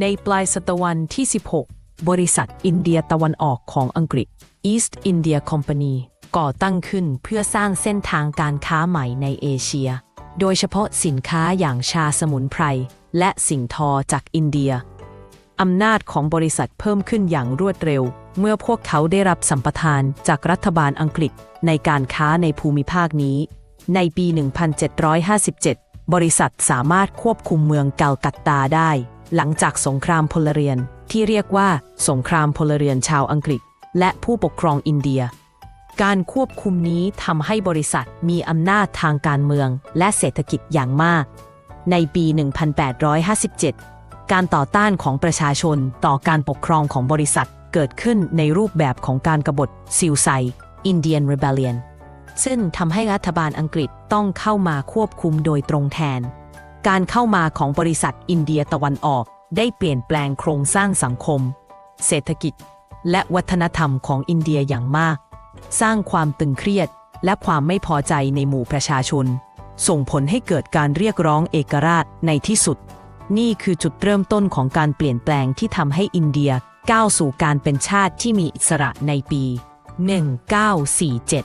ในปลายศตวรรษที่ 16 บริษัทอินเดียตะวันออกของอังกฤษ East India Company ก่อตั้งขึ้นเพื่อสร้างเส้นทางการค้าใหม่ในเอเชีย โดยเฉพาะสินค้าอย่างชาสมุนไพร และสิ่งทอจากอินเดีย อำนาจของบริษัทเพิ่มขึ้นอย่างรวดเร็ว เมื่อพวกเขาได้รับสัมปทานจากรัฐบาลอังกฤษในการค้าในภูมิภาคนี้ ในปี 1757 บริษัทสามารถควบคุมเมืองกัลกัตตาได้ หลังจากสงครามพลเรือนที่เรียกว่าสงครามพลเรือนชาวอังกฤษ และผู้ปกครองอินเดีย การควบคุมนี้ทำให้บริษัทมีอำนาจทางการเมืองและเศรษฐกิจอย่างมาก ในปี 1857 การต่อต้านของประชาชนต่อการปกครองของบริษัทเกิดขึ้นในรูปแบบของการกบฏซิลไซ Indian Rebellion ซึ่งทำให้รัฐบาลอังกฤษต้องเข้ามาควบคุมโดยตรงแทน การเข้ามาของบริษัทอินเดียตะวันออก ได้เปลี่ยนแปลงโครงสร้างสังคม เศรษฐกิจ และวัฒนธรรมของอินเดียอย่างมาก สร้างความตึงเครียด และความไม่พอใจในหมู่ประชาชน ส่งผลให้เกิดการเรียกร้องเอกราชในที่สุด นี่คือจุดเริ่มต้นของการเปลี่ยนแปลงที่ทำให้อินเดียก้าวสู่การเป็นชาติที่มีอิสระในปี 1947